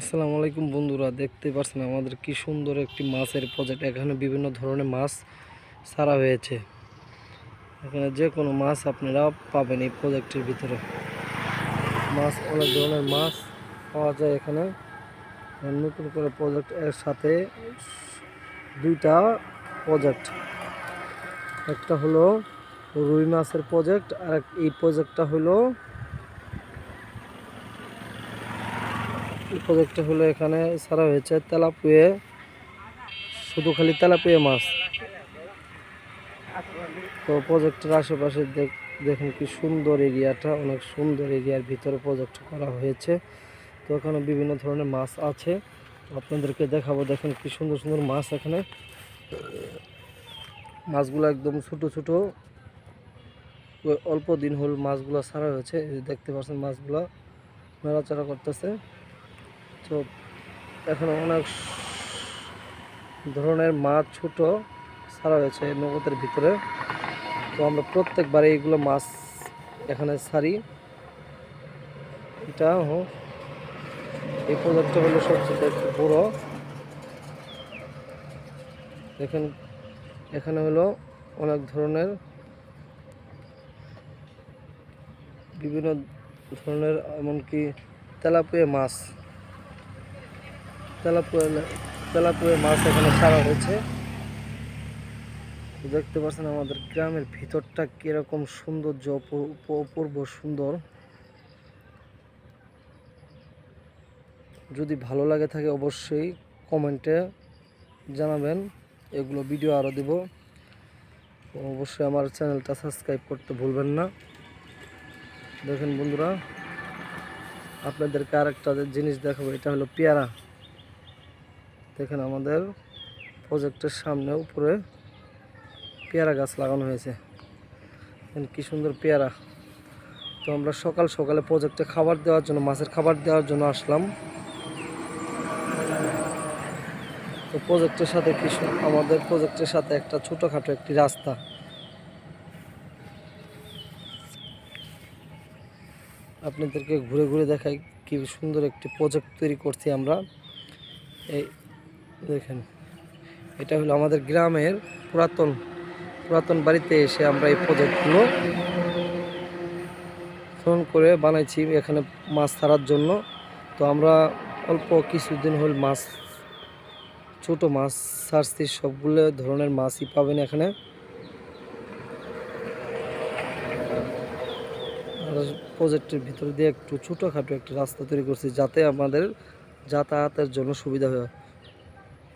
আসসালামু আলাইকুম বন্ধুরা, দেখতে পাচ্ছেন আমাদের কি সুন্দর একটি মাছের প্রজেক্ট এখানে বিভিন্ন ধরনের মাছ ছাড়া হয়েছে। এখানে যে কোনো মাছ আপনারা পাবেন এই প্রজেক্টের ভিতরে। মাছ, অনেক ধরনের মাছ পাওয়া যায় এখানে। নতুন করে প্রজেক্ট এর সাথে দুইটা প্রজেক্ট একটা হলো রুই মাছের প্রজেক্ট আর এই প্রজেক্টটা হলো প্রজেক্টটা হলো এখানে ছাড়া হয়েছে তেলাপুয়ে, শুধু খালি তেলাপুয়ে মাছ। তো প্রজেক্টের আশেপাশে দেখ- দেখেন কি সুন্দর এরিয়াটা, অনেক সুন্দর এরিয়ার ভিতরে প্রজেক্ট করা হয়েছে। তো এখানে বিভিন্ন ধরনের মাছ আছে। আপনাদেরকে দেখাবো, দেখেন কি সুন্দর সুন্দর মাছ এখানে। মাছগুলো একদম ছোট ছোট। অল্প দিন হল মাছগুলো ছাড়া হয়েছে। দেখতে পাচ্ছেন মাছগুলো। নড়াচড়া করতেছে। তো এখন অনেক ধরনের মাছ ছোট ছাড়া এই নগদের ভিতরে। তো আমরা প্রত্যেকবারে এইগুলো মাছ এখানে ছাড়ি। এটা হ- এই প্রজেক্টটা হলো সবচেয়ে একটু বড়। দেখেন, এখানে হলো অনেক ধরনের বিভিন্ন ধরনের, এমনকি তেলাপিয়া মাছ। তেলাপুয়া মাছ এখানে ছাড়া হয়েছে। দেখতে পাচ্ছেন আমাদের গ্রামের ভিতরটা কীরকম সৌন্দর্য, অপূ- অপূ- অপূর্ব সুন্দর। যদি ভালো লাগে থাকে অবশ্যই কমেন্টে জানাবেন। এগুলো ভিডিও আরও দেব। অবশ্যই আমার চ্যানেলটা সাবস্ক্রাইব করতে ভুলবেন না। দেখেন বন্ধুরা, আপনাদেরকে আরেকটা জিনিস দেখাবো, এটা হলো পেয়ারা। দেখেন আমাদের প্রজেক্টের সামনে উপরে পেয়ারা গাছ লাগানো হয়েছে। কি সুন্দর পেয়ারা। তো আমরা সকাল সকালে প্রজেক্টে খাবার দেওয়ার জন্য, মাছের খাবার দেওয়ার জন্য আসলাম। তো প্রজেক্টের সাথে কি আমাদের প্রজেক্টের সাথে একটা ছোটোখাটো একটি রাস্তা। আপনাদেরকে ঘুরে ঘুরে দেখাই কি সুন্দর একটি প্রজেক্ট তৈরি করছি আমরা। এই দেখেন, এটা হলো আমাদের গ্রামের পুরাতন পুরাতন বাড়িতে এসে আমরা এই প্রজেক্টগুলো ফোন করে বানাইছি এখানে মাছ ধরার জন্য। তো আমরা অল্প কিছুদিন হল মাছ, ছোট মাছ ছাড়ছি, সবগুলো ধরনের মাছই পাবেন এখানে। প্রজেক্টের ভিতর দিয়ে একটু ছোটোখাটো একটা রাস্তা তৈরি করছি যাতে আমাদের যাতায়াতের জন্য সুবিধা হয়।